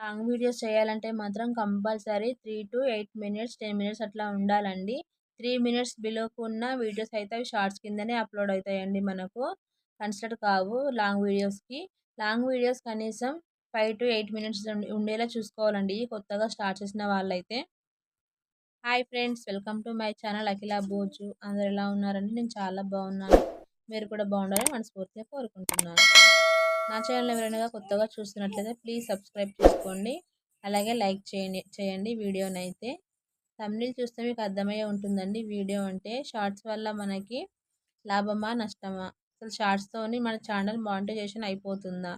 Long videos చేయాలంటే మాత్రం compulsory three to eight minutes ten minutes అట్లా ఉండాలండి. త్రీ మినిట్స్ బిలోకు ఉన్న వీడియోస్ అయితే అవి షార్ట్స్ కిందనే అప్లోడ్ అవుతాయండి మనకు. కన్సిడర్ కావు లాంగ్ వీడియోస్కి. లాంగ్ వీడియోస్ కనీసం ఫైవ్ టు ఎయిట్ మినిట్స్ ఉండేలా చూసుకోవాలండి. కొత్తగా స్టార్ట్ చేసిన వాళ్ళైతే. Hi friends welcome to my channel Akhila Boju. అందరు ఎలా ఉన్నారండి? నేను చాలా బాగున్నాను. మీరు కూడా బాగుండాలని మనస్ఫూర్తిగా కోరుకుంటున్నాను. నా ఛానల్ ఎవరైనా కొత్తగా చూస్తున్నట్లయితే ప్లీజ్ సబ్స్క్రైబ్ చేసుకోండి. అలాగే లైక్ చేయండి చేయండి వీడియోనైతే తమిళ చూస్తే మీకు అర్థమయ్యే ఉంటుందండి. వీడియో అంటే షార్ట్స్ వల్ల మనకి లాభమా నష్టమా? అసలు షార్ట్స్తోని మన ఛానల్ మానిటైజేషన్ అయిపోతుందా?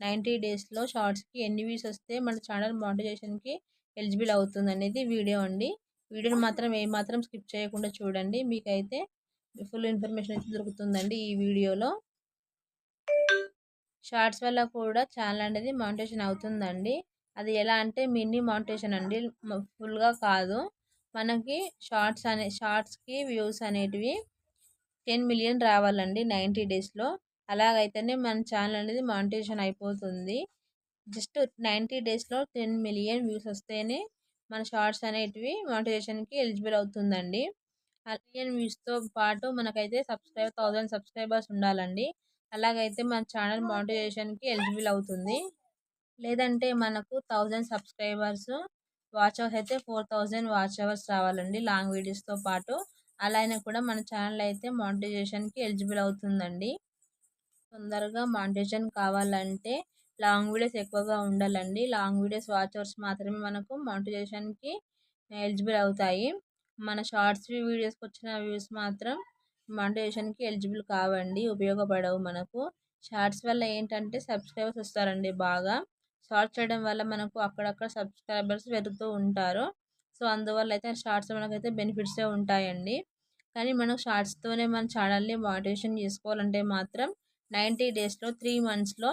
నైంటీ డేస్లో షార్ట్స్కి ఎన్ని వ్యూస్ వస్తే మన ఛానల్ మానిటైజేషన్కి ఎలిజిబుల్ అవుతుంది అనేది వీడియో అండి. వీడియోని మాత్రం ఏమాత్రం స్కిప్ చేయకుండా చూడండి. మీకైతే ఫుల్ ఇన్ఫర్మేషన్ అయితే దొరుకుతుందండి ఈ వీడియోలో. షార్ట్స్ వల్ల కూడా ఛానల్ అనేది మౌంటేషన్ అవుతుందండి. అది ఎలా అంటే మినీ మౌంటేషన్ అండి. ఫుల్గా కాదు. మనకి షార్ట్స్ అనే షార్ట్స్కి వ్యూస్ అనేటివి టెన్ మిలియన్ రావాలండి నైంటీ డేస్లో. అలాగైతేనే మన ఛానల్ అనేది మౌంటేషన్ అయిపోతుంది. జస్ట్ నైంటీ డేస్లో టెన్ మిలియన్ వ్యూస్ వస్తేనే మన షార్ట్స్ అనేటివి మానిటైజేషన్కి ఎలిజిబుల్ అవుతుందండి. మిలియన్ వ్యూస్తో పాటు మనకైతే సబ్స్క్రైబ్ థౌజండ్ సబ్స్క్రైబర్స్ ఉండాలండి. అలాగైతే మన ఛానల్ మానిటైజేషన్కి ఎలిజిబుల్ అవుతుంది. లేదంటే మనకు థౌజండ్ సబ్స్క్రైబర్స్ వాచ్ అవర్స్ అయితే ఫోర్ థౌజండ్ వాచ్ అవర్స్ రావాలండి లాంగ్ వీడియోస్తో పాటు. అలా అయినా కూడా మన ఛానల్ అయితే మానిటైజేషన్కి ఎలిజిబుల్ అవుతుందండి. తొందరగా మానిటైజేషన్ కావాలంటే లాంగ్ వీడియోస్ ఎక్కువగా ఉండాలండి. లాంగ్ వీడియోస్ వాచ్ అవర్స్ మాత్రమే మనకు మానిటైజేషన్కి ఎలిజిబుల్ అవుతాయి. మన షార్ట్స్ వీడియోస్కి వచ్చిన వ్యూస్ మాత్రం మానిటైజేషన్కి ఎలిజిబుల్ కావండి ఉపయోగపడవు మనకు. షార్ట్స్ వల్ల ఏంటంటే సబ్స్క్రైబర్స్ వస్తారండి బాగా. షార్ట్స్ చేయడం వల్ల మనకు అక్కడక్కడ సబ్స్క్రైబర్స్ పెరుగుతూ ఉంటారు. సో అందువల్ల అయితే షార్ట్స్ మనకైతే బెనిఫిట్సే ఉంటాయండి. కానీ మనం షార్ట్స్తోనే మన ఛానల్ని మానిటైజేషన్ చేసుకోవాలంటే మాత్రం నైంటీ డేస్లో త్రీ మంత్స్లో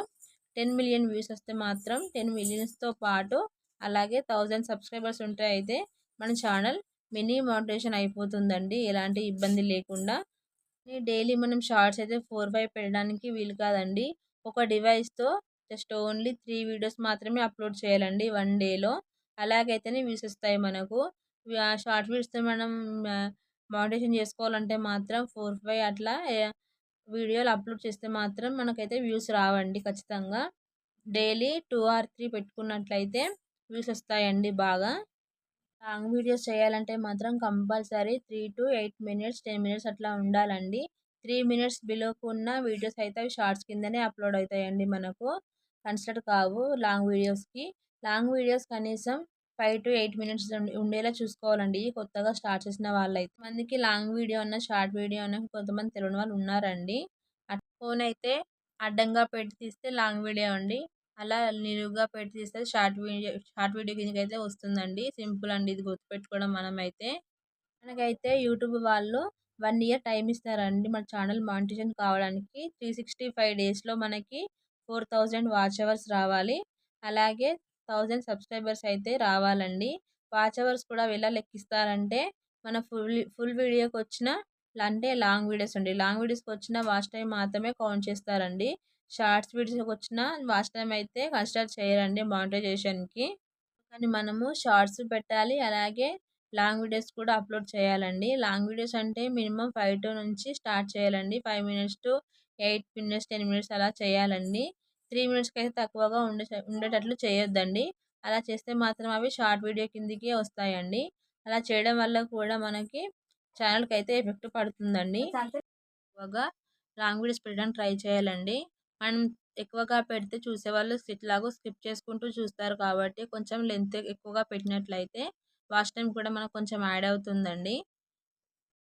టెన్ మిలియన్ వ్యూస్ వస్తే మాత్రం టెన్ మిలియన్స్తో పాటు అలాగే థౌజండ్ సబ్స్క్రైబర్స్ ఉంటే అయితే మన ఛానల్ మినీ మోటివేషన్ అయిపోతుందండి. ఎలాంటి ఇబ్బంది లేకుండా. డైలీ మనం షార్ట్స్ అయితే ఫోర్ ఫైవ్ పెట్టడానికి వీలు కాదండి. ఒక డివైస్తో జస్ట్ ఓన్లీ త్రీ వీడియోస్ మాత్రమే అప్లోడ్ చేయాలండి వన్ డేలో. అలాగైతేనే వ్యూస్ వస్తాయి మనకు. షార్ట్ వీడియోస్తో మనం మోటివేషన్ చేసుకోవాలంటే మాత్రం ఫోర్ ఫైవ్ అట్లా వీడియోలు అప్లోడ్ చేస్తే మాత్రం మనకైతే వ్యూస్ రావండి ఖచ్చితంగా. డైలీ టూ ఆర్ త్రీ పెట్టుకున్నట్లయితే వ్యూస్ వస్తాయండి బాగా. లాంగ్ వీడియోస్ చేయాలంటే మాత్రం compulsory three to eight minutes ten minutes అట్లా ఉండాలండి. త్రీ మినిట్స్ బిలోకు ఉన్న వీడియోస్ అయితే అవి షార్ట్స్ కిందనే అప్లోడ్ అవుతాయండి మనకు. కన్సిడర్ కావు లాంగ్ వీడియోస్కి. లాంగ్ వీడియోస్ కనీసం ఫైవ్ టు ఎయిట్ మినిట్స్ ఉండేలా చూసుకోవాలండి. కొత్తగా స్టార్ట్ చేసిన వాళ్ళైతే మందికి లాంగ్ వీడియో అన్న షార్ట్ వీడియో అన్న కొంతమంది తెలియని వాళ్ళు ఉన్నారండి. ఫోన్ అయితే అడ్డంగా పెట్టి తీస్తే లాంగ్ వీడియో అండి. అలా నిలువుగా పెట్టి తీస్తే షార్ట్ వీడియో షార్ట్ వీడియో కిందకి అయితే వస్తుందండి. సింపుల్ అండి ఇది గుర్తుపెట్టుకోవడం మనమైతే. మనకైతే యూట్యూబ్ వాళ్ళు వన్ ఇయర్ టైం ఇస్తారండి మన ఛానల్ మానిటేషన్ కావడానికి. త్రీ సిక్స్టీ ఫైవ్ డేస్లో మనకి ఫోర్ థౌజండ్ వాచ్ అవర్స్ రావాలి. అలాగే థౌజండ్ సబ్స్క్రైబర్స్ అయితే రావాలండి. వాచ్ అవర్స్ కూడా ఎలా లెక్కిస్తారంటే మన ఫుల్ ఫుల్ వీడియోకి వచ్చిన అంటే లాంగ్ వీడియోస్ అండి. లాంగ్ వీడియోస్కి వచ్చిన వాచ్ టైం మాత్రమే కౌంట్ చేస్తారండి. షార్ట్స్ వీడియోస్కి వచ్చిన వాచ్ టైం అయితే కన్సిడర్ చేయరండి మానిటైజేషన్కి కానీ మనము షార్ట్స్ పెట్టాలి అలాగే లాంగ్ వీడియోస్ కూడా అప్లోడ్ చేయాలండి. లాంగ్ వీడియోస్ అంటే మినిమం ఫైవ్ టు నుంచి స్టార్ట్ చేయాలండి. Five minutes to eight minutes ten minutes అలా చేయాలండి. త్రీ మినిట్స్కి అయితే తక్కువగా ఉండే ఉండేటట్లు చేయొద్దండి. అలా చేస్తే మాత్రం అవి షార్ట్ వీడియో కిందికి వస్తాయండి. అలా చేయడం వల్ల కూడా మనకి ఛానల్కి అయితే ఎఫెక్ట్ పడుతుందండి. ఎక్కువగా లాంగ్ వీడియోస్ పెట్టడానికి ట్రై చేయాలండి. మనం ఎక్కువగా పెడితే చూసేవాళ్ళు ఇట్లాగో స్కిప్ చేసుకుంటూ చూస్తారు కాబట్టి కొంచెం లెంత్ ఎక్కువగా పెట్టినట్లయితే వాచ్ టైం కూడా మనకు కొంచెం యాడ్ అవుతుందండి.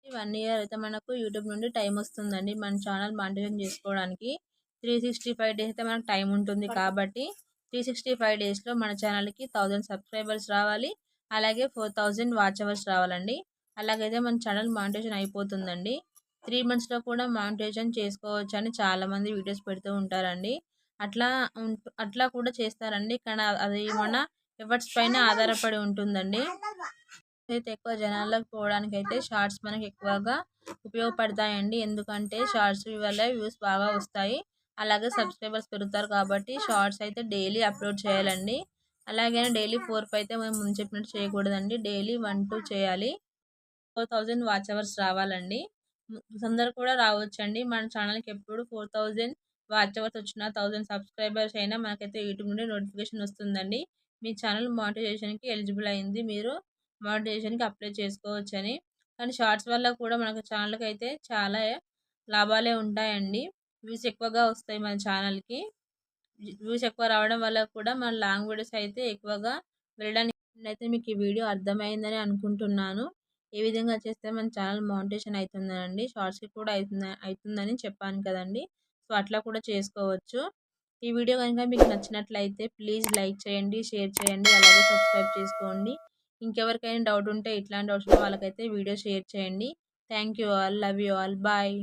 వన్ ఇయర్ అయితే మనకు యూట్యూబ్ నుండి టైం వస్తుందండి మన ఛానల్ మానిటైజేషన్ చేసుకోవడానికి. త్రీ సిక్స్టీ ఫైవ్ డేస్ అయితే మనకు టైం ఉంటుంది కాబట్టి త్రీ సిక్స్టీ ఫైవ్ డేస్లో మన ఛానల్కి థౌజండ్ సబ్స్క్రైబర్స్ రావాలి. అలాగే ఫోర్ థౌజండ్ వాచ్ అవర్స్ రావాలండి. అలాగైతే మన ఛానల్ మానిటేషన్ అయిపోతుందండి. త్రీ మంత్స్లో కూడా మానిటైజేషన్ చేసుకోవచ్చు అని చాలామంది వీడియోస్ పెడుతూ ఉంటారండి. అట్లా అట్లా కూడా చేస్తారండి. కానీ అది మన ఎఫర్ట్స్ పైన ఆధారపడి ఉంటుందండి. అయితే ఎక్కువ జనాలకు పోవడానికి అయితే షార్ట్స్ మనకి ఎక్కువగా ఉపయోగపడతాయండి. ఎందుకంటే షార్ట్స్ వల్ల వ్యూస్ బాగా వస్తాయి. అలాగే సబ్స్క్రైబర్స్ పెరుగుతారు కాబట్టి షార్ట్స్ అయితే డైలీ అప్లోడ్ చేయాలండి. అలాగే డైలీ ఫోర్ అయితే మనం ముందు చెప్పినట్టు చేయకూడదండి. డైలీ వన్ టూ చేయాలి. ఫోర్ థౌజండ్ వాచ్ అవర్స్ రావాలండి. అందరు కూడా రావచ్చండి. మన ఛానల్కి ఎప్పుడు ఫోర్ థౌజండ్ వాచ్ అవర్స్ వచ్చిన థౌజండ్ సబ్స్క్రైబర్స్ అయినా మనకైతే యూట్యూబ్ నుండి నోటిఫికేషన్ వస్తుందండి. మీ ఛానల్ మానిటైజేషన్కి ఎలిజిబుల్ అయింది. మీరు మానిటైజేషన్కి అప్లై చేసుకోవచ్చని. కానీ షార్ట్స్ వల్ల కూడా మనకు ఛానల్కి అయితే చాలా లాభాలే ఉంటాయండి. వ్యూస్ ఎక్కువగా వస్తాయి మన ఛానల్కి. వ్యూస్ ఎక్కువ రావడం వల్ల కూడా మన లాంగ్ వీడియోస్ అయితే ఎక్కువగా వెళ్ళడానికి అయితే మీకు ఈ వీడియో అర్థమైందని అనుకుంటున్నాను. ఏ విధంగా చేస్తే మన ఛానల్ మౌంటేషన్ అవుతుందండి షార్ట్స్కి కూడా అవుతుంది అవుతుందని చెప్పాను కదండి. సో అట్లా కూడా చేసుకోవచ్చు. ఈ వీడియో కనుక మీకు నచ్చినట్లయితే ప్లీజ్ లైక్ చేయండి షేర్ చేయండి అలాగే సబ్స్క్రైబ్ చేసుకోండి. ఇంకెవరికైనా డౌట్ ఉంటే ఇట్లాంటి డౌట్స్ వాళ్ళకైతే వీడియో షేర్ చేయండి. Thank you all love you all bye.